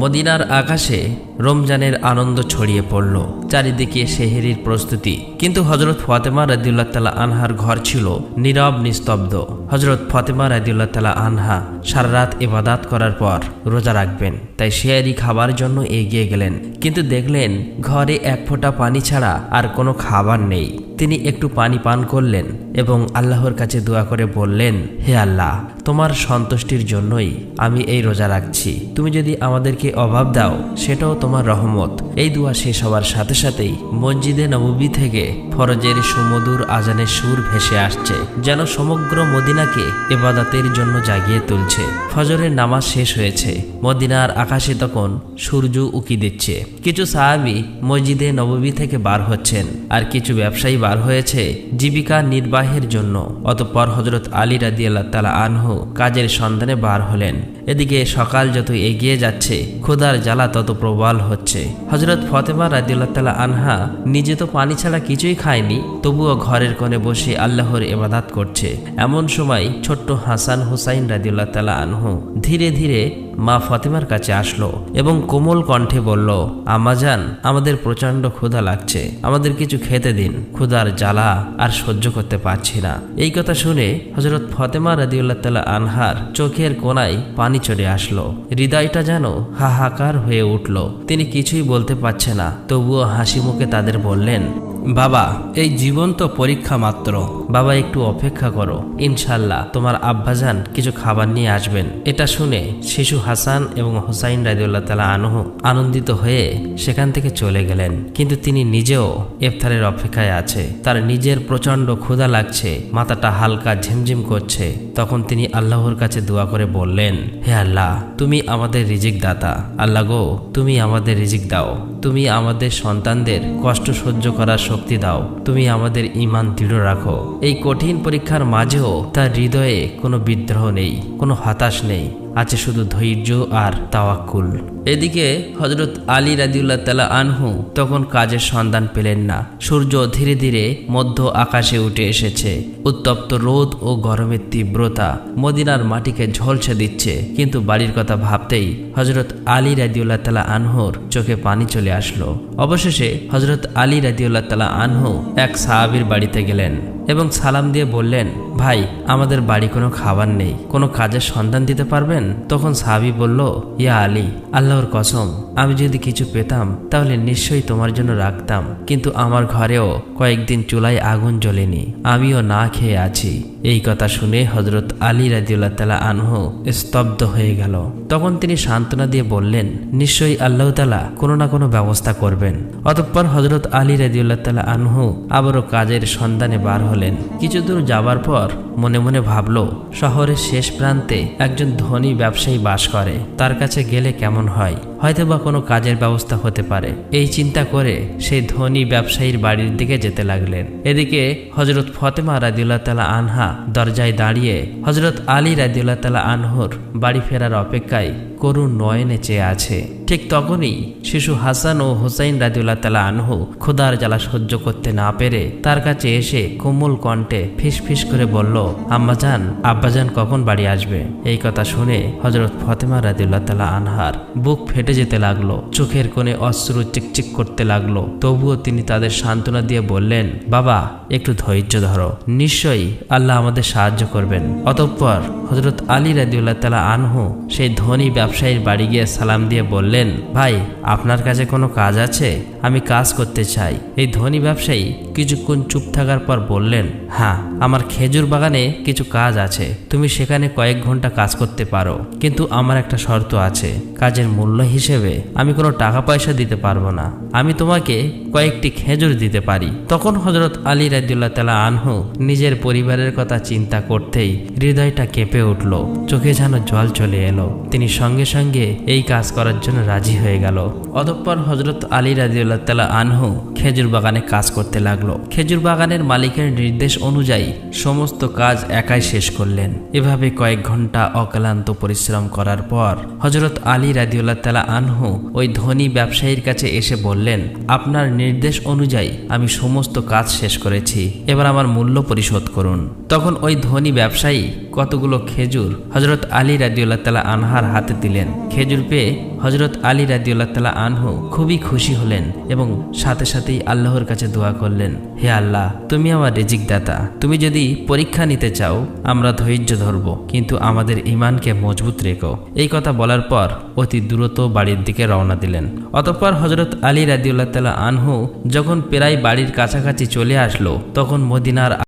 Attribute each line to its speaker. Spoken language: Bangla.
Speaker 1: মদিনার আকাশে রমজানের আনন্দ ছড়িয়ে পড়ল। চারিদিকে সেহেরির প্রস্তুতি। কিন্তু হজরত ফাতেমা রাদিউল্লাহ তালা আনহার ঘর ছিল নীরব, নিস্তব্ধ। হজরত ফাতেমা রাদিউল্লাহ তালা আনহা সারা রাত ইবাদাত করার পর রোজা রাখবেন। তাই শেয়ারি খাবার জন্য এগিয়ে গেলেন। কিন্তু দেখলেন ঘরে এক ফোঁটা পানি ছাড়া আর কোনো খাবার নেই। তিনি একটু পানি পান করলেন এবং আল্লাহর কাছে দোয়া করে বললেন, হে আল্লাহ, তোমার সন্তুষ্টির জন্যই আমি এই রোজা রাখছি। তুমি যদি আমাদেরকে অভাব দাও, সেটাও তোমার রহমত। এই দোয়া শেষ হওয়ার সাথে সাথেই মসজিদে নববী থেকে ফরজের সুমধুর আজানের সুর ভেসে আসছে, যেন সমগ্র মদিনাকে এবাদাতের জন্য জাগিয়ে তুলছে। ফজরের নামাজ শেষ হয়েছে, মদিনার আকাশে তখন সূর্য উকি দিচ্ছে। কিছু সাহাবি মসজিদে নববী থেকে বার হচ্ছেন, আর কিছু ব্যবসায়ী বার হয়েছে জীবিকা নির্বাহের জন্য। অতঃপর হজরত আলী রাদি আল্লাহ তালা আনহু কাজের সন্ধানে বার হলেন। এদিকে সকাল যত এগিয়ে যাচ্ছে, ক্ষুধার জ্বালা তত প্রবল হচ্ছে। হজরত ফতেমা রাদিউল্লাহ তালা আনহা নিজে তো পানি ছাড়া কিছুই খায়নি, তবুও ঘরের কোণে বসে আল্লাহর এবাদাত করছে। এমন সময় ছোট্ট হাসান হুসাইন রাদিউল্লাহ তালা আনহু ধীরে ধীরে মা ফতেমার কাছে আসলো এবং কোমল কণ্ঠে বলল আমাজান আমাদের প্রচণ্ড ক্ষুধা লাগছে। আমাদের কিছু খেতে দিন। ক্ষুধার জ্বালা আর সহ্য করতে পারছি না। এই কথা শুনে হজরত ফতেমা রাদিউল্লাহ তালা আনহার চোখের কোনায় পানি চড়ে আসলো। হৃদয়টা যেন হাহাকার হয়ে উঠল। তিনি কিছুই বলতে পারছে না, তবুও হাসি মুখে তাদের বললেন বাবা, এই জীবন তো পরীক্ষা মাত্র। বাবা, একটু অপেক্ষা করো। ইনশাল্লাহ তোমার আব্বাজান কিছু খাবার নিয়ে আসবেন। এটা শুনে শিশু হাসান এবং হোসাইন রাজিউল্লাহ তালা আনহু আনন্দিত হয়ে সেখান থেকে চলে গেলেন। কিন্তু তিনি নিজেও এফতারের অপেক্ষায় আছে। তার নিজের প্রচণ্ড ক্ষুধা লাগছে, মাথাটা হালকা ঝিমঝিম করছে। তখন তিনি আল্লাহর কাছে দোয়া করে বললেন, হে আল্লাহ, তুমি আমাদের রিজিক দাতা আল্লাহ গো, তুমি আমাদের রিজিক দাও। তুমি আমাদের সন্তানদের কষ্ট সহ্য করার শক্তি দাও। তুমি আমাদের ইমান দৃঢ় রাখো। এই কঠিন পরীক্ষার মাঝেও তার হৃদয়ে কোনো বিদ্রোহ নেই, কোনো হতাশ নেই। আছে শুধু ধৈর্য আর তাওয়াক্কুল। এদিকে হজরত আলী রাদিউল্লাহ তালা আনহু তখন কাজের সন্ধান পেলেন না। সূর্য ধীরে ধীরে মধ্য আকাশে উঠে এসেছে। উত্তপ্ত রোদ ও গরমের তীব্রতা মদিনার মাটিকে ঝলসে দিচ্ছে। কিন্তু বাড়ির কথা ভাবতেই হজরত আলী রাদিউল্লাহ তালা আনহুর চোখে পানি চলে আসলো। অবশেষে হজরত আলী রাদিউল্লাহ তালা আনহু এক সাহাবির বাড়িতে গেলেন। এবং সালাম দিয়ে বললেন, ভাই, আমাদের বাড়ি কোনো খাবার নেই। কোনো কাজের সন্ধান দিতে পারবেন? তখন সাহাবি বলল, ইয়া আলী, আল্লাহর কসম, আমি যদি কিছু পেতাম, তাহলে নিশ্চয়ই তোমার জন্য রাখতাম। কিন্তু আমার ঘরেও কয়েকদিন চুলায় আগুন জ্বলেনি। আমিও না খেয়ে আছি। এই কথা শুনে হজরত আলী রাজিউল্লাহ তালা আনহ স্তব্ধ হয়ে গেল। তখন তিনি সান্ত্বনা দিয়ে বললেন, নিশ্চয়ই আল্লাহ তালা কোনো না কোনো ব্যবস্থা করবেন। অতঃপর হজরত আলী রাজিউল্লাহ তালা আনহু আবারও কাজের সন্ধানে বার হলেন। কিছু দূর যাবার পর মনে মনে ভাবল, শহরের শেষ প্রান্তে একজন ধনী ব্যবসায়ী বাস করে, তার কাছে গেলে কেমন হয়? হয়তো বা কোনো কাজের ব্যবস্থা হতে পারে। এই চিন্তা করে সেই ধনী ব্যবসায়ীর বাড়ির দিকে যেতে লাগলেন। এদিকে হজরত ফতেমা রাদিউল্লাহ তালা আনহা দরজায় দাঁড়িয়ে হজরত আলী রাদিউল্লাহ তালা আনহর বাড়ি ফেরার অপেক্ষায় করুণ নয়নে চেয়ে আছে। ঠিক তখনই শিশু হাসান ও হুসাইন রাদিউল্লাহ তালা আনহু ক্ষুদার জ্বালা সহ্য করতে না পেরে তার কাছে এসে কোমল কণ্ঠে ফিস করে বলল, আম্মাজান, আব্বাজান কখন বাড়ি আসবে? এই কথা শুনে হজরত ফতেমা রাদিউল্লাহ তালা আনহার বুক ফেটে যেতে লাগল, চোখের কোণে অশ্রু চিকচিক করতে লাগল। তবুও তিনি তাদের সান্ত্বনা দিয়ে বললেন, বাবা, একটু ধৈর্য ধরো। নিশ্চয়ই আল্লাহ আমাদের সাহায্য করবেন। অতঃপর হজরত আলী রাদিউল্লাহ তালা আনহু সেই ধনী ব্যবসায়ীর বাড়ি গিয়ে সালাম দিয়ে বললেন, ভাই, আপনার কাছে কোনো কাজ আছে? আমি কাজ করতে চাই। এই ধনী ব্যবসায়ী কিছুক্ষণ চুপ থাকার পর বললেন হ্যাঁ আমার খেজুর বাগানে কিছু কাজ আছে। তুমি সেখানে কয়েক ঘণ্টা কাজ করতে পারো। কিন্তু আমার একটা শর্ত আছে। কাজের মূল্য হিসেবে আমি কোনো টাকা পয়সা দিতে পারব না। আমি তোমাকে কয়েকটি খেজুর দিতে পারি। তখন হজরত আলী রাদিউল্লাহ তালা আনহু নিজের পরিবারের কথা চিন্তা করতেই হৃদয়টা কেঁপে উঠল। চোখে যেন জল চলে এলো। তিনি সঙ্গে সঙ্গে সঙ্গে এই কাজ করার জন্য রাজি হয়ে গেল। অতঃপর হজরত আলী রাদিউল্লাহ তালা আনহু খেজুর বাগানে কাজ করতে লাগল। খেজুর বাগানের মালিকের নির্দেশ অনুযায়ী সমস্ত কাজ একাই শেষ করলেন। এভাবে কয়েক ঘণ্টা অক্লান্ত পরিশ্রম করার পর হজরত আলী রাদিউল্লাহ তালা আনহু ওই ধনী ব্যবসায়ীর কাছে এসে বললেন, আপনার নির্দেশ অনুযায়ী আমি সমস্ত কাজ শেষ করেছি। এবার আমার মূল্য পরিশোধ করুন। তখন ওই ধনী ব্যবসায়ী কতগুলো খেজুর হজরত আলী রাদিউল্লাহ তালা আনহার হাতে দিলেন। খেজুর পেয়ে হজরত আলী রাদিউল্লাহ তালা আনহু খুবই খুশি হলেন এবং সাথে সাথেই আল্লাহর কাছে দোয়া করলেন, হে আল্লাহ, তুমি আমার রিজিক দাতা তুমি যদি পরীক্ষা নিতে চাও, আমরা ধৈর্য ধরব, কিন্তু আমাদের ইমানকে মজবুত রেখো। এই কথা বলার পর অতি দ্রুত বাড়ির দিকে রওনা দিলেন। অতঃপর হজরত আলী রাদিউল্লাহ তালা আনহু যখন প্রায় বাড়ির কাছাকাছি চলে আসলো, তখন মদিনার